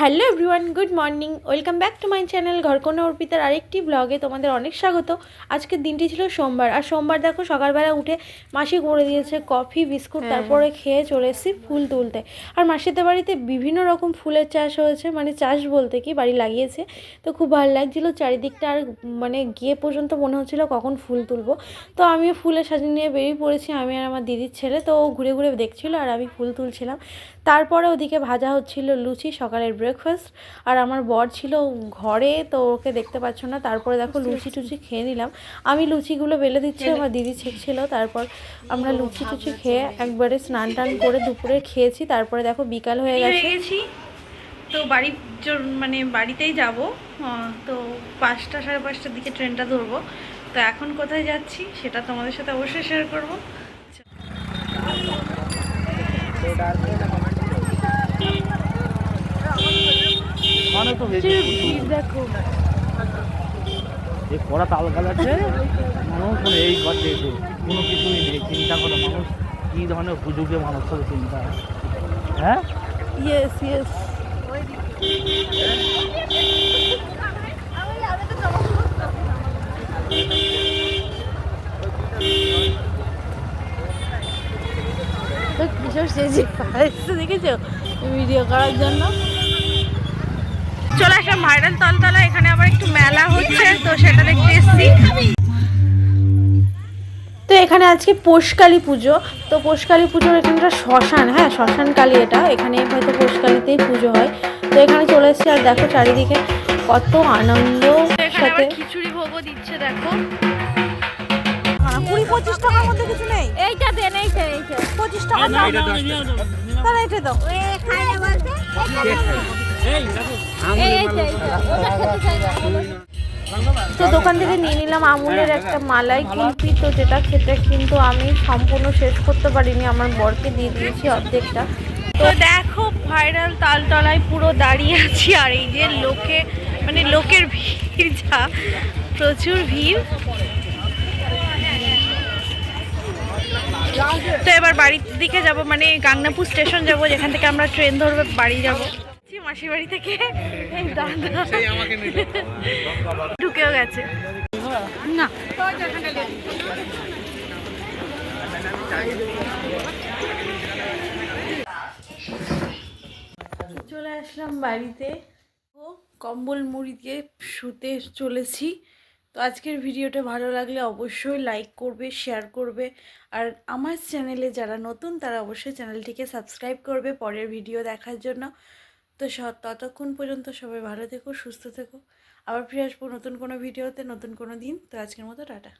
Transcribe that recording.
Hello everyone good morning. Welcome back to my channel ঘরকোনা অর্পিতার আরেকটি ব্লগে তোমাদের অনেক স্বাগত। আজকের দিনটি ছিল সোমবার আর সোমবার দেখো সকালবেলা উঠে মাসি করে দিয়েছে কফি বিস্কুট তারপরে খেয়ে চলে এসেছি ফুল তুলতে। আর মাসিদের বাড়িতে বিভিন্ন রকম ফুলের চাষ হয়েছে মানে চাষ বলতে কি বাড়ি লাগিয়েছে। তো খুব ভালো লাগছিল চারিদিকটা আর মানে গিয়ে পর্যন্ত মনে হচ্ছিল কখন ফুল তুলবো। তো আমিও ফুলের সাজিয়ে নিয়ে বেরিয়ে পড়েছি আমি আর আমার দিদির ছেলে তো ও ঘুরে ঘুরে দেখছিল আর আমি ফুল তুলছিলাম। তারপরে ওদিকে ভাজা হচ্ছিল লুচি সকালের ব্রেকফাস্ট আর আমার বর ছিল ঘরে তো ওকে দেখতে পাচ্ছ না। তারপরে দেখো লুচি টুচি খেয়ে নিলাম। আমি লুচিগুলো বেলে দিচ্ছি আমার দিদি ছেঁকছিল। তারপর আমরা লুচি টুচি খেয়ে একবারে স্নান টান করে দুপুরে খেয়েছি। তারপরে দেখো বিকাল হয়ে গেছে। তো বাড়ি মানে বাড়িতেই যাব। তো পাঁচটা সাড়ে পাঁচটার দিকে ট্রেনটা ধরবো। তো এখন কোথায় যাচ্ছি সেটা তোমাদের সাথে অবশ্যই শেয়ার করব। তো দেখো। এই কড়া তাল গালাচ্ছে। মানুষ মানে এই করছে এসে কোনো কিছুই নেই চিন্তা করে মানুষ কী ধরনের সুযোগে মানুষ করে চিন্তা। হ্যাঁ? ইয়েস ইয়েস কিশোর সেজি দেখেছ? ভিডিও করার জন্য? চলে আসলাম ভাইরাল তলতলা এখানে আবার একটু মেলা হচ্ছে তো সেটা দেখতে এসেছি। তো এখানে আজকে পোষকালী পুজো তো পোষকালী পুজোর এখানটা শ্মশান হ্যাঁ শ্মশান কালী এটা এখানে হয়তো পোষকালীতেই পুজো হয়। তো এখানে চলে এসেছি আর দেখো চারিদিকে কত আনন্দ সাথে। খিচুড়ি ভোগও দিচ্ছে দেখো। কুড়ি পঁচিশ টাকার মধ্যে কিছু নেই? এইটা দেন এইটা এইটা। পঁচিশ টাকা দাও। তাহলে এটা দাও। তো দোকান থেকে নিয়ে নিলাম আমুলের একটা মালাই কুলফি তো যেটা খেতে কিন্তু আমি সম্পূর্ণ শেষ করতে পারিনি, আমার বরকে দিয়ে দিয়েছি অর্ধেকটা। তো দেখো ভাইরাল তালতলায় পুরো দাঁড়িয়ে আছি, আর এই যে লোকে মানে লোকের ভিড়, যা প্রচুর ভিড়। তো এবার বাড়ির দিকে যাব মানে গাংনাপুর স্টেশন যাব, যেখান থেকে আমরা ট্রেন ধরবে, বাড়ি যাব। মাসির বাড়ি থেকে এই দাদা ঢুকেও গেছে। না। চলে আসলাম বাড়িতে। ও কম্বল মুড়ি দিয়ে শুতে চলেছি। তো আজকের ভিডিওটা ভালো লাগলে অবশ্যই লাইক করবে শেয়ার করবে। আর আমার চ্যানেলে যারা নতুন তারা অবশ্যই চ্যানেলটিকে সাবস্ক্রাইব করবে পরের ভিডিও দেখার জন্য। তো ততক্ষণ পর্যন্ত সবাই ভালো থেকো, সুস্থ থেকো। আবার ফিরে আসব নতুন কোনো ভিডিওতে, নতুন কোনো দিন। তো আজকের মতো টাটা।